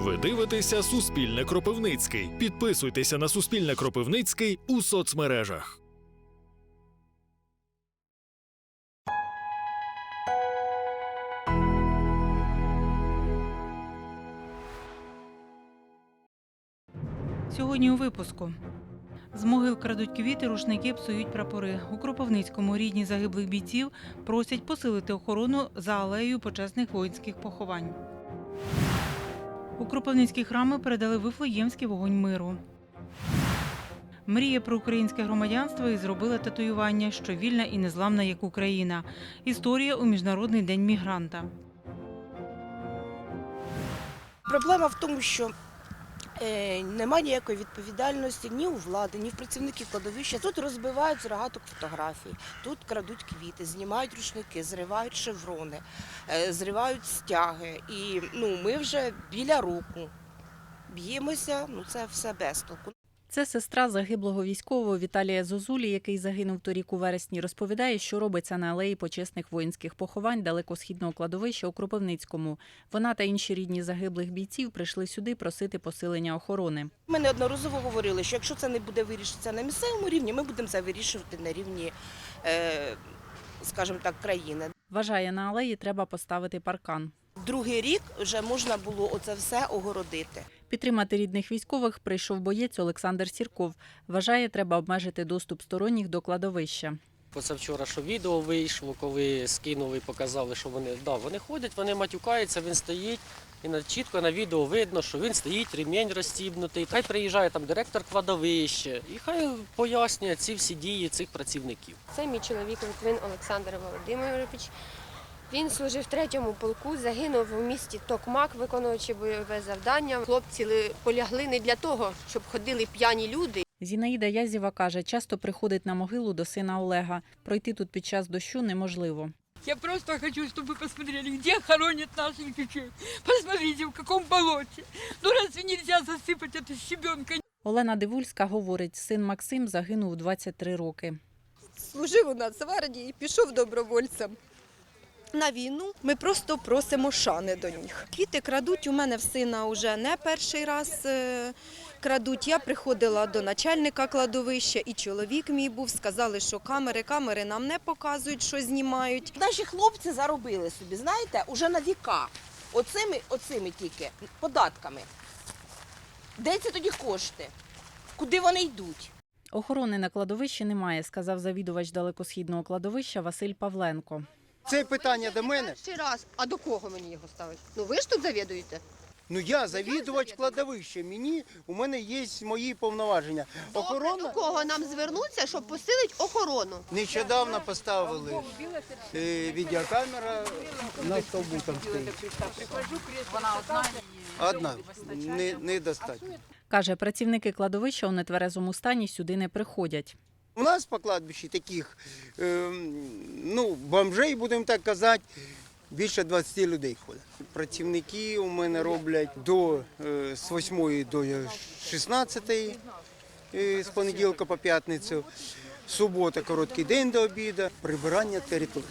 Ви дивитеся Суспільне Кропивницький. Підписуйтеся на Суспільне Кропивницький у соцмережах. Сьогодні у випуску. З могил крадуть квіти, рушники псують прапори. У Кропивницькому рідні загиблих бійців просять посилити охорону за алеєю почесних воїнських поховань. У Кропивницькі храми передали Вифлеємський вогонь миру. Мріє про українське громадянство і зробила татуювання, що вільна і незламна, як Україна. Історія у Міжнародний день мігранта. Проблема в тому, що немає ніякої відповідальності ні у влади, ні в працівників кладовища. Тут розбивають з рогаток фотографій, тут крадуть квіти, знімають рушники, зривають шеврони, е, зривають стяги. І ну, ми вже біля року б'ємося, ну це все без толку. Це сестра загиблого військового Віталія Зозулі, який загинув торік у вересні. Розповідає, що робиться на алеї почесних воїнських поховань далекосхідного кладовища у Кропивницькому. Вона та інші рідні загиблих бійців прийшли сюди просити посилення охорони. Ми неодноразово говорили, що якщо це не буде вирішитися на місцевому рівні, ми будемо це вирішувати на рівні, е, скажімо так, країни. Вважає, на алеї треба поставити паркан. Другий рік вже можна було оце все огородити. Підтримати рідних військових прийшов боєць Олександр Сірков. Вважає, треба обмежити доступ сторонніх до кладовища. Позавчора, що відео вийшло, коли скинули показали, що вони, да, вони ходять, вони матюкаються, він стоїть. І на, чітко на відео видно, що він стоїть, ремінь розстібнутий. Хай приїжджає там директор кладовища і хай пояснює ці всі дії цих працівників. Це мій чоловік Литвин Олександр Володимирович. Він служив в третьому полку, загинув у місті Токмак, виконуючи бойове завдання. Хлопці ли- полягли не для того, щоб ходили п'яні люди. Зінаїда Язєва каже, часто приходить на могилу до сина Олега. Пройти тут під час дощу неможливо. Я просто хочу, чтобы вы посмотрели, где хоронят наших детей. Посмотрите, в каком болоте. Ну разве нельзя засыпать это щебенкой? Олена Дивульська говорить, син Максим загинув у 23 роки. служив у Нацгвардії і пішов добровольцем. На війну ми просто просимо шани до них. Квіти крадуть у мене в сина вже не перший раз е, крадуть. Я приходила до начальника кладовища, і чоловік мій був. Сказали, що камери, камери нам не показують, що знімають. Наші хлопці заробили собі, знаєте, уже на віка. Оцими, оцими тільки податками. Де ці тоді кошти? Куди вони йдуть? Охорони на кладовищі немає, сказав завідувач далекосхідного кладовища Василь Павленко. Це питання до мене. Перший раз. А до кого мені його ставити? Ну ви ж тут завідуєте? Ну я завідувач кладовища. Мені у мене є мої повноваження. Охорона До кого нам звернутися, щоб посилити охорону? нещодавно поставили е, відеокамера на стовбу там стоїть. Одна не, недостатньо. Каже, працівники кладовища у нетверезому стані сюди не приходять. У нас по кладбищі таких е, ну, бомжей, будемо так казати, більше 20 людей ходить. Працівники у мене роблять до, е, з 8 до 16 е, з понеділка по п'ятницю. Субота короткий день до обіду, прибирання території.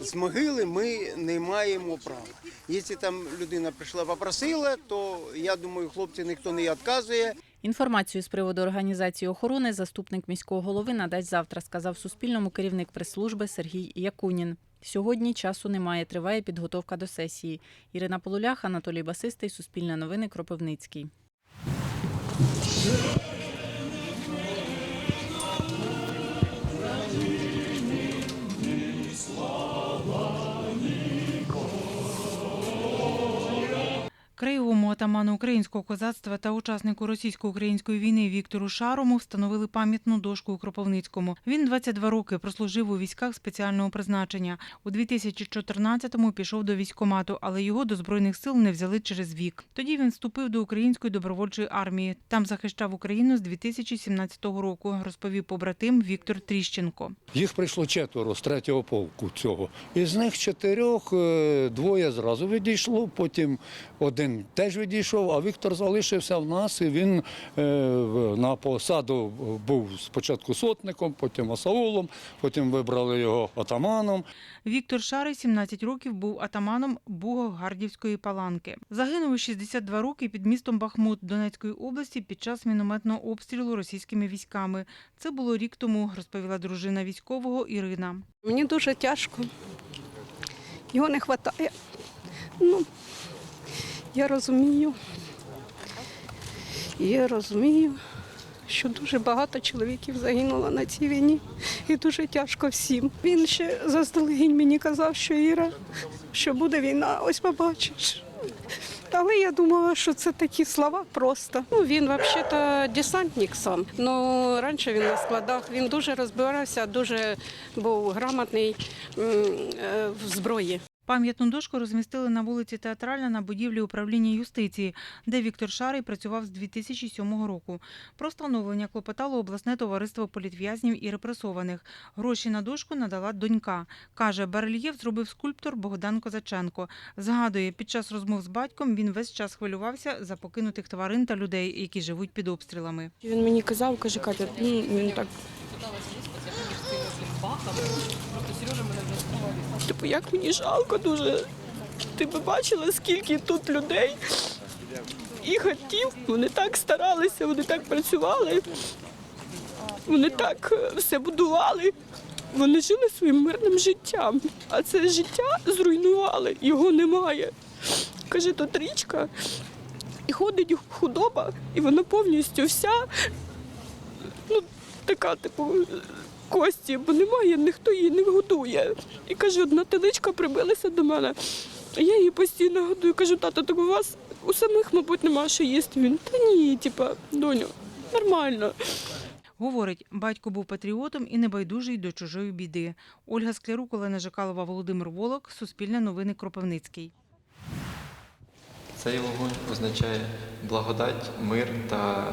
З могили ми не маємо права. Якщо там людина прийшла, попросила, то я думаю, хлопці ніхто не відказує. Інформацію з приводу організації охорони заступник міського голови надасть завтра, сказав Суспільному керівник прес-служби Сергій Якунін. Сьогодні часу немає, триває підготовка до сесії. Ірина Полулях, Анатолій Басистий, Суспільне новини, Кропивницький. Краєвому атаману українського козацтва та учаснику російсько-української війни Віктору Шарому встановили пам'ятну дошку у Кропивницькому. Він 22 роки прослужив у військах спеціального призначення. У 2014-му пішов до військкомату, але його до збройних сил не взяли через вік. Тоді він вступив до української добровольчої армії. Там захищав Україну з 2017 року, розповів побратим Віктор Тріщенко. Їх прийшло четверо з третього полку цього. Із них чотирьох е, двоє зразу відійшло, потім один Син теж відійшов, а Віктор залишився в нас. І він е, на посаду був спочатку сотником, потім осаулом, потім вибрали його отаманом. Віктор Шарий 17 років був атаманом Бугогардівської паланки. Загинув у 62 роки під містом Бахмут Донецької області під час мінометного обстрілу російськими військами. Це було рік тому, розповіла дружина військового Ірина. Мені дуже тяжко. Його не вистачає. Ну, я розумію. Я розумію, що дуже багато чоловіків загинуло на цій війні. І дуже тяжко всім. Він ще заздалегідь мені казав, що Іра, що буде війна, ось побачиш. Але я думала, що це такі слова просто. Ну, він взагалі-то десантник сам. Ну, раніше він на складах, він дуже розбирався, дуже був грамотний е, в зброї. Пам'ятну дошку розмістили на вулиці Театральна на будівлі управління юстиції, де Віктор Шарий працював з 2007 року. Про встановлення клопотало обласне товариство політв'язнів і репресованих. Гроші на дошку надала донька. Каже, барельєф зробив скульптор Богдан Козаченко. Згадує, під час розмов з батьком він весь час хвилювався за покинутих тварин та людей, які живуть під обстрілами. Він мені казав, каже, Катя, ну, він так. Типу, як мені жалко дуже. Ти би бачила, скільки тут людей і гатів. Вони так старалися, вони так працювали, вони так е, все будували. Вони жили своїм мирним життям, а це життя зруйнували, його немає. Каже, тут річка, і ходить худоба, і вона повністю вся ну, така, типу, кості, бо немає, ніхто її не годує. І каже, одна теличка прибилася до мене. Я її постійно годую. Кажу, тато, так у вас у самих, мабуть, нема що їсти. Він та ні, типа, доню, нормально. Говорить, батько був патріотом і небайдужий до чужої біди. Ольга Склярук, Олена Жикалова, Володимир Волок, Суспільне новини Кропивницький. Цей вогонь означає благодать, мир та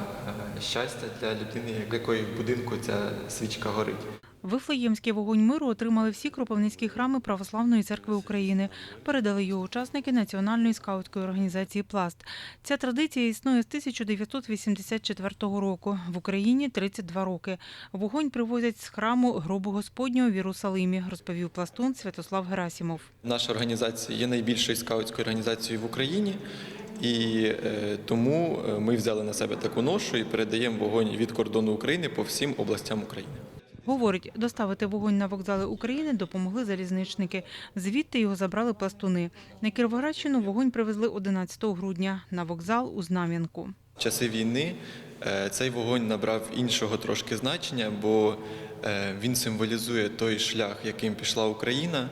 е, щастя для людини, в якої в будинку ця свічка горить. Вифлеємський вогонь миру отримали всі кропивницькі храми Православної церкви України. Передали його учасники Національної скаутської організації Пласт. Ця традиція існує з 1984 року. В Україні 32 роки. Вогонь привозять з храму гробу Господнього в Єрусалимі, розповів пластун Святослав Герасімов. Наша організація є найбільшою скаутською організацією в Україні, і е, тому е, ми взяли на себе таку ношу і передаємо вогонь від кордону України по всім областям України. Говорить, доставити вогонь на вокзали України допомогли залізничники. Звідти його забрали пластуни. На Кіровоградщину вогонь привезли 11 грудня на вокзал у Знам'янку. Часи війни е, цей вогонь набрав іншого трошки значення, бо е, він символізує той шлях, яким пішла Україна,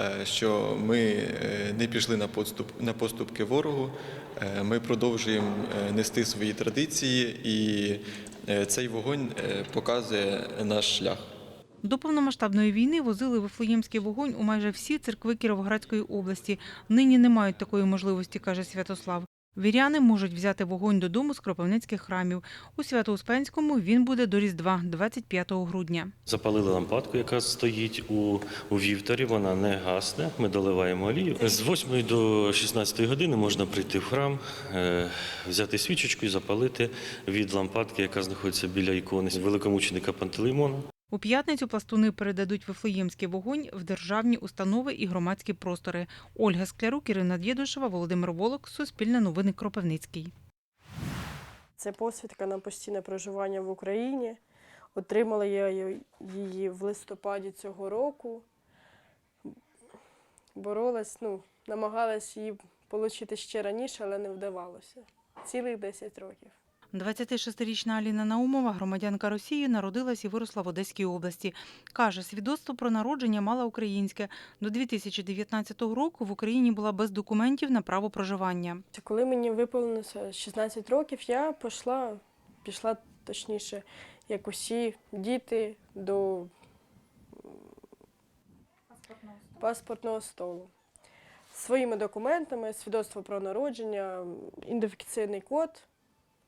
е, що ми не пішли на поступ на поступки ворогу. Ми продовжуємо нести свої традиції, і цей вогонь е, показує наш шлях. До повномасштабної війни возили вифлеємський вогонь у майже всі церкви Кіровоградської області. Нині не мають такої можливості, каже Святослав. Віряни можуть взяти вогонь додому з кропивницьких храмів. У Свято-Успенському він буде до Різдва, 25 грудня. Запалили лампадку, яка стоїть у, у вівторі, вона не гасне. Ми доливаємо олію. З 8 до 16 години можна прийти в храм, е, взяти свічечку і запалити від лампадки, яка знаходиться біля ікони великомученика Пантелеймона. У п'ятницю пластуни передадуть вифлеємський вогонь в державні установи і громадські простори. Ольга Склярук, Ірина Дєдушева, Володимир Волок, Суспільне новини Кропивницький. Це посвідка на постійне проживання в Україні. Отримала я її в листопаді цього року. Боролась, ну, намагалась її отримати ще раніше, але не вдавалося. Цілих 10 років. 26-річна Аліна Наумова, громадянка Росії, народилась і виросла в Одеській області. Каже, свідоцтво про народження мала українське. До 2019 року в Україні була без документів на право проживання. Коли мені виповнилося 16 років, я пішла, пішла точніше, як усі діти, до паспортного столу. Своїми документами, свідоцтво про народження, ідентифікаційний код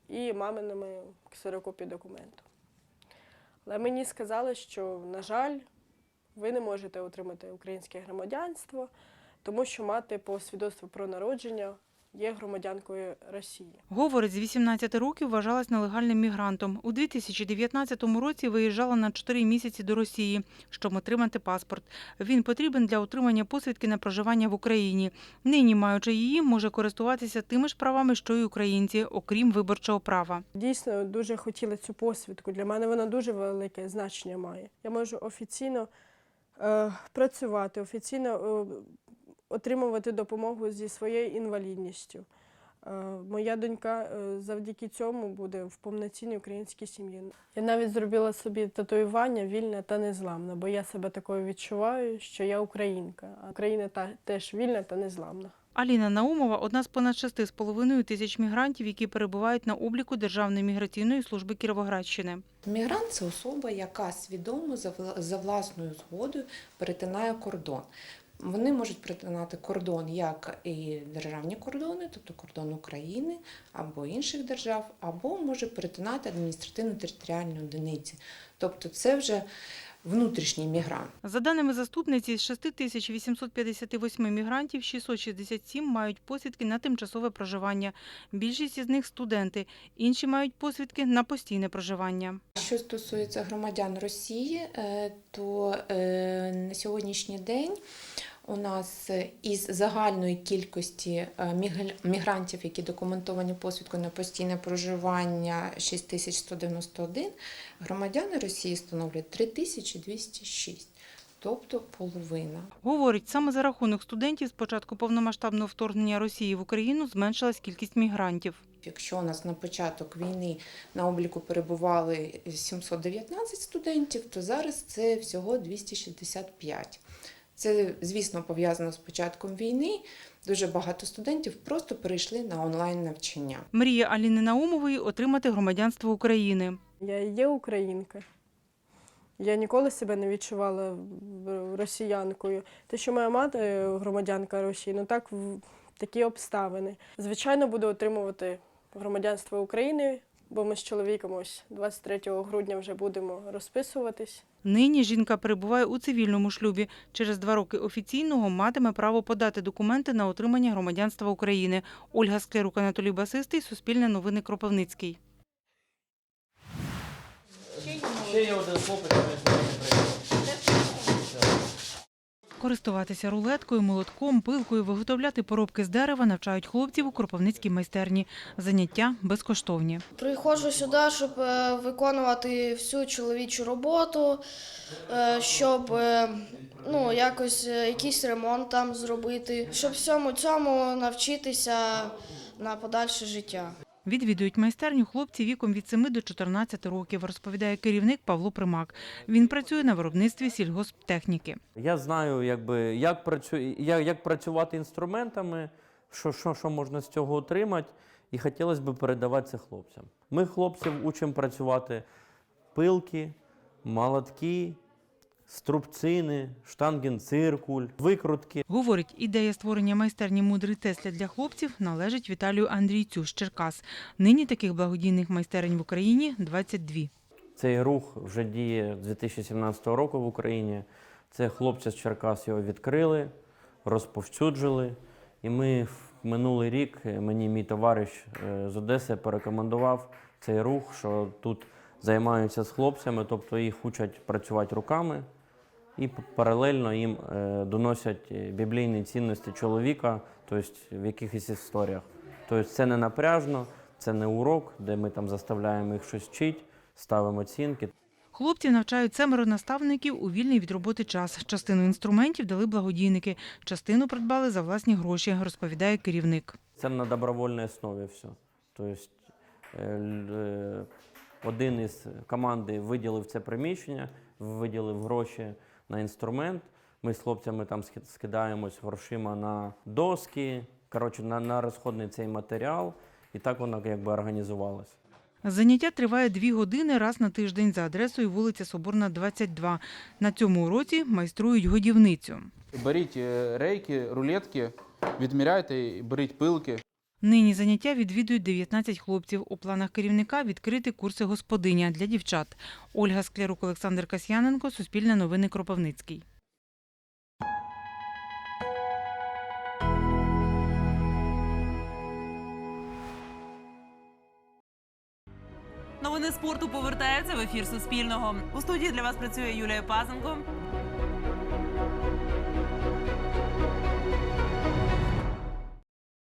і маминими ксерокопії документу. Але мені сказали, що, на жаль, ви не можете отримати українське громадянство, тому що мати по свідоцтву про народження є громадянкою Росії. Говорить, з 18 років вважалась нелегальним мігрантом. У 2019 році виїжджала на 4 місяці до Росії, щоб отримати паспорт. Він потрібен для отримання посвідки на проживання в Україні. Нині, маючи її, може користуватися тими ж правами, що й українці, окрім виборчого права. Дійсно, дуже хотіла цю посвідку. Для мене вона дуже велике значення має. Я можу офіційно е, працювати, офіційно е, отримувати допомогу зі своєю інвалідністю. Е, моя донька е, завдяки цьому буде в повноцінній українській сім'ї. Я навіть зробила собі татуювання вільна та незламна, бо я себе такою відчуваю, що я українка, а Україна та, теж вільна та незламна. Аліна Наумова – одна з понад 6,5 тисяч мігрантів, які перебувають на обліку Державної міграційної служби Кіровоградщини. Мігрант це особа, яка свідомо за вла- за власною згодою перетинає кордон. Вони можуть перетинати кордон як і державні кордони, тобто кордон України або інших держав, або може перетинати адміністративно-територіальні одиниці. Тобто це вже внутрішній мігрант. За даними заступниці, з 6858 мігрантів 667 мають посвідки на тимчасове проживання. Більшість із них – студенти, інші мають посвідки на постійне проживання. Що стосується громадян Росії, е, то е, на сьогоднішній день у нас е, із загальної кількості е, мігрантів, які документовані посвідкою на постійне проживання 6191, громадяни Росії становлять 3206, тобто половина. Говорить, саме за рахунок студентів з початку повномасштабного вторгнення Росії в Україну зменшилась кількість мігрантів. Якщо у нас на початок війни на обліку перебували 719 студентів, то зараз це всього 265. Це, звісно, пов'язано з початком війни. Дуже багато студентів просто перейшли на онлайн навчання. Мрія Аліни Наумової – отримати громадянство України. Я є українка. Я ніколи себе не відчувала росіянкою. Те, що моя мати громадянка Росії, ну так в такі обставини. Звичайно, буду отримувати громадянство України, бо ми з чоловіком ось 23 грудня вже будемо розписуватись. Нині жінка перебуває у цивільному шлюбі. Через два роки офіційного матиме право подати документи на отримання громадянства України. Ольга Склярук, Анатолій Басистий, Суспільне новини Кропивницький. Ще є один хлопець, який Користуватися рулеткою, молотком, пилкою, виготовляти поробки з дерева навчають хлопців у Кропивницькій майстерні. Заняття безкоштовні. Приходжу сюди, щоб е, виконувати всю чоловічу роботу, е, щоб е, ну, якось якийсь ремонт там зробити, щоб всьому цьому навчитися на подальше життя. Відвідують майстерню хлопці віком від 7 до 14 років, розповідає керівник Павло Примак. Він працює на виробництві сільгосптехніки. Я знаю, якби, як, працю... як, як працювати інструментами, що, що, що можна з цього отримати, і хотілося б передавати це хлопцям. Ми хлопців учимо працювати пилки, молотки, струбцини, штангенциркуль, викрутки. Говорить, ідея створення майстерні мудрий Тесля для хлопців належить Віталію Андрійцю з Черкас. Нині таких благодійних майстерень в Україні 22. Цей рух вже діє з 2017 року в Україні. Це хлопці з Черкас його відкрили, розповсюджили. І ми в минулий рік, е, мені мій товариш е, з Одеси порекомендував цей рух, що тут займаються з хлопцями, тобто їх учать працювати руками і паралельно їм е, доносять е, біблійні цінності чоловіка, тобто в якихось історіях. Тобто це не напряжно, це не урок, де ми там заставляємо їх щось вчити, ставимо оцінки. Хлопців навчають семеро наставників у вільний від роботи час. Частину інструментів дали благодійники, частину придбали за власні гроші, розповідає керівник. Це на добровольній основі все. Тобто е, один із команди виділив це приміщення, виділив гроші на інструмент. Ми з хлопцями там ски- скидаємось грошима на доски, коротше, на, на розходний цей матеріал. І так воно якби організувалося. Заняття триває дві години раз на тиждень за адресою вулиця Соборна, 22. На цьому уроці майструють годівницю. Беріть е, рейки, рулетки, відміряйте, беріть пилки. Нині заняття відвідують 19 хлопців. У планах керівника відкрити курси господиня для дівчат. Ольга Склярук, Олександр Касьяненко, Суспільне новини, Кропивницький. Новини спорту повертаються в ефір Суспільного. У студії для вас працює Юлія Пазенко.